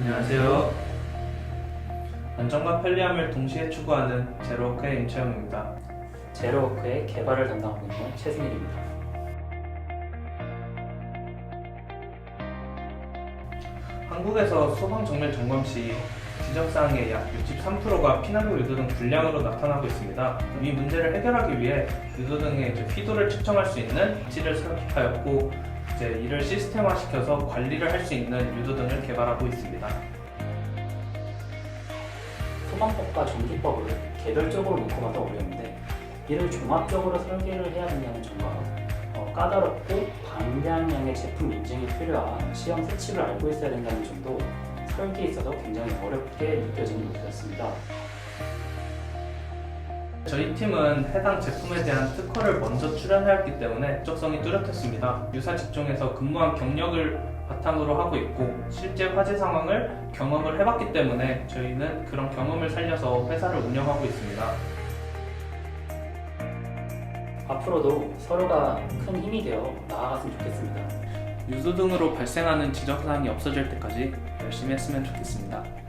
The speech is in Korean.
안녕하세요. 안정과 편리함을 동시에 추구하는 제로워크의 임채영입니다. 제로워크의 개발을 담당하고 있는 최승일입니다. 한국에서 소방 정밀 점검 시 지적사항의 약 63%가 피난로 유도 등 불량으로 나타나고 있습니다. 이 문제를 해결하기 위해 유도 등의 이제 피도를 측정할 수 있는 기치를 삽입하였고 이제 이를 시스템화시켜서 관리를 할 수 있는 유도 등을 개발하고 있습니다. 소방법과 전기법을 개별적으로 놓고 봐도 어려운데 이를 종합적으로 설계를 해야 된다는 점과 어, 까다롭고 방대한량의 제품 인증이 필요한 시험 수칙을 알고 있어야 된다는 점도 설계에 있어서 굉장히 어렵게 느껴지는 문제였습니다. 저희 팀은 해당 제품에 대한 특허를 먼저 출연하였기 때문에 적성이 뚜렷했습니다. 유사 직종에서 근무한 경력을 바탕으로 하고 있고 실제 화재 상황을 경험을 해봤기 때문에 저희는 그런 경험을 살려서 회사를 운영하고 있습니다. 앞으로도 서로가 큰 힘이 되어 나아갔으면 좋겠습니다. 유도 등으로 발생하는 지적사항이 없어질 때까지 열심히 했으면 좋겠습니다.